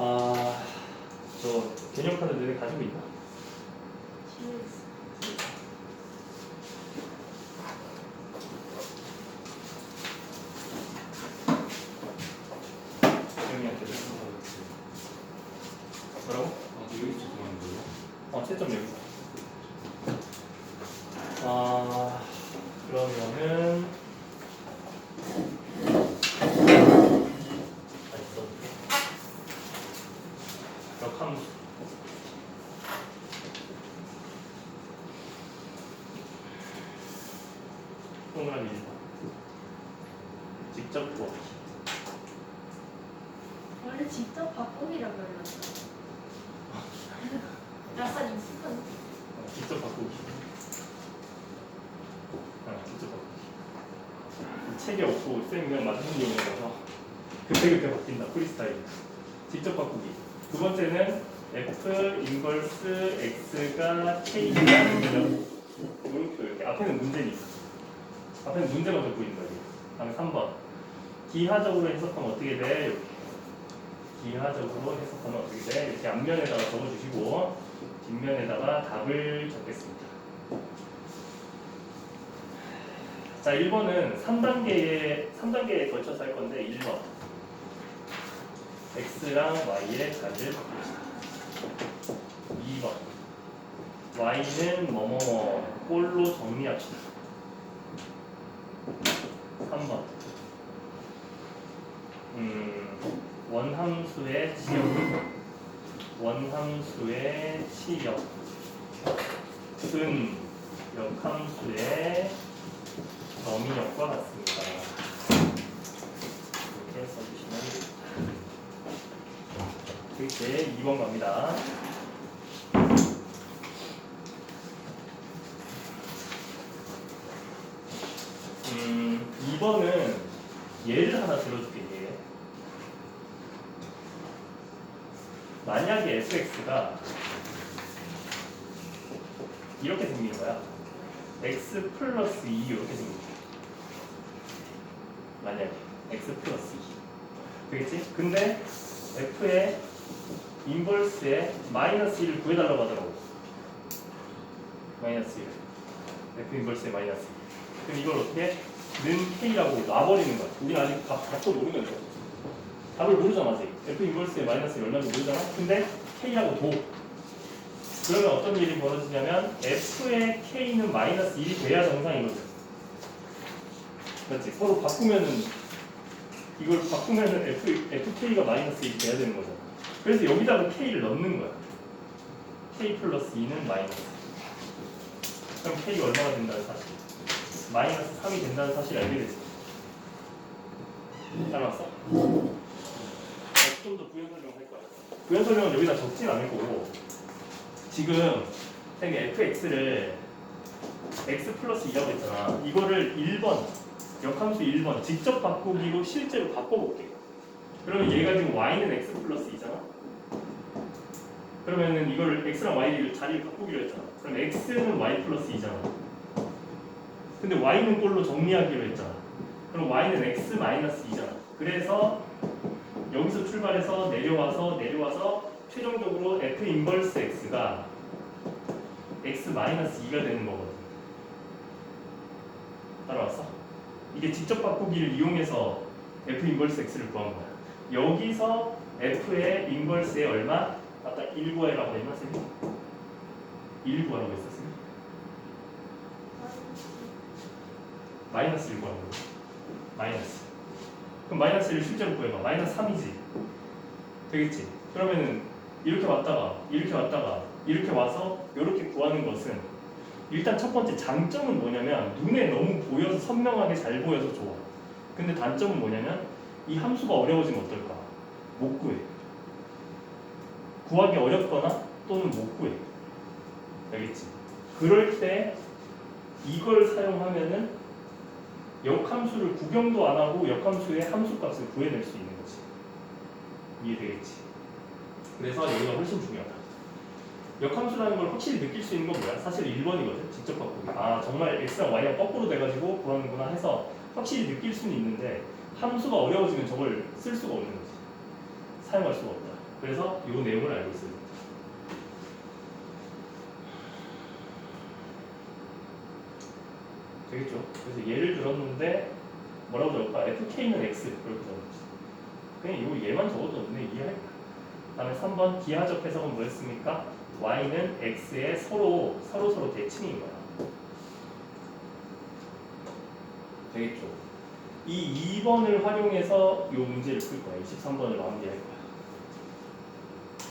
아, 저 개념 카드 너네 가지고 있나? 뭐라고? 아, 여기 죄송한 거예요. 어, 채점 여기. 아, 그러면은 다 있었는데. 역함수. 동그라미 1번. 직접 구하기. 원래 직접 바꾸기라고 했는데. 약간 익숙한. 어, 직접 바꾸기. 어, 직접 바꾸기. 책이 없고 쌤이 그냥 맞는 용어라서 그때 그때 바뀐다. 프리스타일. 직접 바꾸기. 두 번째는 F 인버스 X가 K라는 개념. 물음표 이렇게 앞에는 문제니까. 앞에는 문제가 적고 있는 거예요. 다음에 3번. 기하적으로 해석하면 어떻게 돼? 이렇게. 기하적으로 해석하면 어떻게 돼? 이렇게 앞면에다가 적어주시고 뒷면에다가 답을 적겠습니다. 자, 1번은 3단계에 3단계에 걸쳐서 할 건데 1번. X랑 y의 값을 바꿉시다. 2번. y는 뭐뭐뭐 꼴로 정리합시다. 3번. 음, 원함수의 치역. 원함수의 치역. 은 역함수의 범위역과 같습니다. 이렇게 써주시면 됩니다. 이제 2번 갑니다. 음, 2번은 예를 하나 들어줄게, 예. 만약에 fx가 이렇게 생긴 거야. x 플러스 2 이렇게 생긴 거야. 만약에 x 플러스 2. 되겠지? 근데 f의 인버스에 마이너스 1을 구해달라고 하더라고. 마이너스 1. f 인버스에 마이너스 1. 그럼 이걸 어떻게? 는 k라고 놔버리는 거야. 우리 아직 값, 값도 모르는 거야. 답을 모르잖아, 아직. f 인버스에 마이너스 얼마인지 모르잖아. 근데 k라고 도. 그러면 어떤 일이 벌어지냐면 f의 k는 마이너스 1이 돼야 정상이거든. 맞지? 서로 바꾸면은 이걸 바꾸면은 f fk가 마이너스 1이 돼야 되는 거잖아. 그래서 여기다가 k를 넣는 거야. k 플러스 2는 마이너스. 그럼 k가 얼마가 된다는 사실? 마이너스 3이 된다는 사실을 알게 되지. 따라왔어? 좀 더 부연 설명할 거야. 부연 설명은 여기다 적진 않을 거고 지금 쌤이 fx를 x 플러스 2라고 했잖아. 이거를 1번 역함수 1번 직접 바꾸기로 실제로 바꿔볼게. 그러면 얘가 지금 y는 x 플러스 2잖아. 그러면은 이거를 x랑 y를 자리를 바꾸기로 했잖아. 그럼 x는 y 플러스 2잖아. 근데 y는 꼴로 정리하기로 했잖아. 그럼 y는 x 마이너스 2잖아. 그래서 여기서 출발해서 내려와서 내려와서 최종적으로 f 인버스 x가 x 마이너스 2가 되는 거거든. 따라왔어? 이게 직접 바꾸기를 이용해서 f 인버스 x를 구한 거야. 여기서 f의 인버스에 얼마? 아까 1 구하라고 했나 쌤이? 1 구하라고 했어 쌤이? 마이너스 1 구하는 거 마이너스. 그럼 마이너스 1을 실제로 구해봐. 마이너스 3이지. 되겠지? 그러면은 이렇게 왔다가 이렇게 왔다가 이렇게 와서 이렇게 구하는 것은 일단 첫 번째 장점은 뭐냐면 눈에 너무 보여서 선명하게 잘 보여서 좋아. 근데 단점은 뭐냐면 이 함수가 어려워지면 어떨까? 못 구해. 구하기 어렵거나 또는 못 구해. 알겠지? 그럴 때 이걸 사용하면은 역함수를 구경도 안 하고 역함수의 함수값을 구해낼 수 있는 거지. 이해되겠지? 그래서 여기가 훨씬 중요하다. 역함수라는 걸 확실히 느낄 수 있는 건 뭐야? 사실 1번이거든. 직접 바꾸기. 아 정말 x랑 y랑 거꾸로 돼가지고 구하는구나 해서 확실히 느낄 수는 있는데 함수가 어려워지면 저걸 쓸 수가 없는 거지. 사용할 수가 없다. 그래서 이 내용을 알고 있어요. 되겠죠? 그래서 예를 들었는데 뭐라고 적을까? FK는 X 이렇게 적었지. 그냥 이거 얘만 적어도 되는데 이해할 거야. 다음에 3번 기하적 해석은 뭐였습니까? Y는 X의 서로 서로 서로 대칭인 거야. 되겠죠? 이 2번을 활용해서 이 문제를 풀 거야. 23번을 마무리할 거야.